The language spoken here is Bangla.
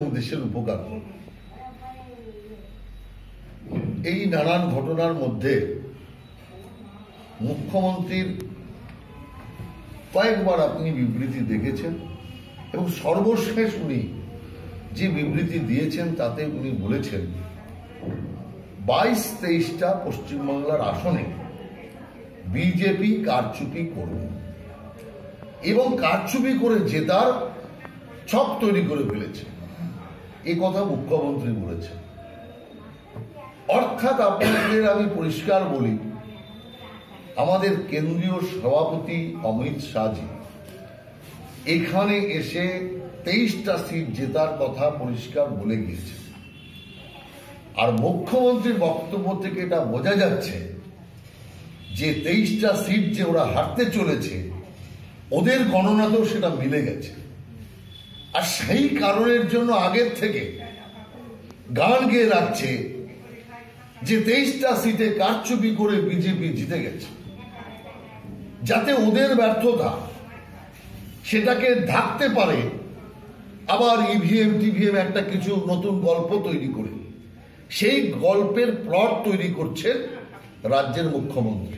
এবং দেশের উপকার। এই নানান ঘটনার মধ্যে মুখ্যমন্ত্রীর কয়েকবার আপনি বিবৃতি দেখেছেন এবং সর্বশেষ উনি যে বিবৃতি দিয়েছেন তাতে উনি বলেছেন, বাইশ তেইশটা পশ্চিমবাংলার আসনে বিজেপি কারচুপি করবে এবং কারচুপি করে জেতার ছক তৈরি করে ফেলেছে। এই কথা মুখ্যমন্ত্রী বলেছেন। অর্থাৎ আপনাদের আমি পরিষ্কার বলি, আমাদের কেন্দ্রীয় সভাপতি অমিত শাহজি এখানে এসে তেইশটা সিট জেতার কথা পরিষ্কার বলে গিয়েছে আর মুখ্যমন্ত্রীর বক্তব্য থেকে এটা বোঝা যাচ্ছে যে তেইশটা সিট যে ওরা হারতে চলেছে, ওদের গণনাতেও সেটা মিলে গেছে। আর সেই কারণের জন্য আগের থেকে গান গেয়ে রাখছে যে তেইশটা সিটে কারচুপি করে বিজেপি জিতে গেছে। যাতে ওদের ব্যর্থতা সেটাকে ঢাকতে পারে, আবার ইভিএম টিভিএম একটা কিছু নতুন গল্প তৈরি করে। সেই গল্পের প্লট তৈরি করছেন রাজ্যের মুখ্যমন্ত্রী।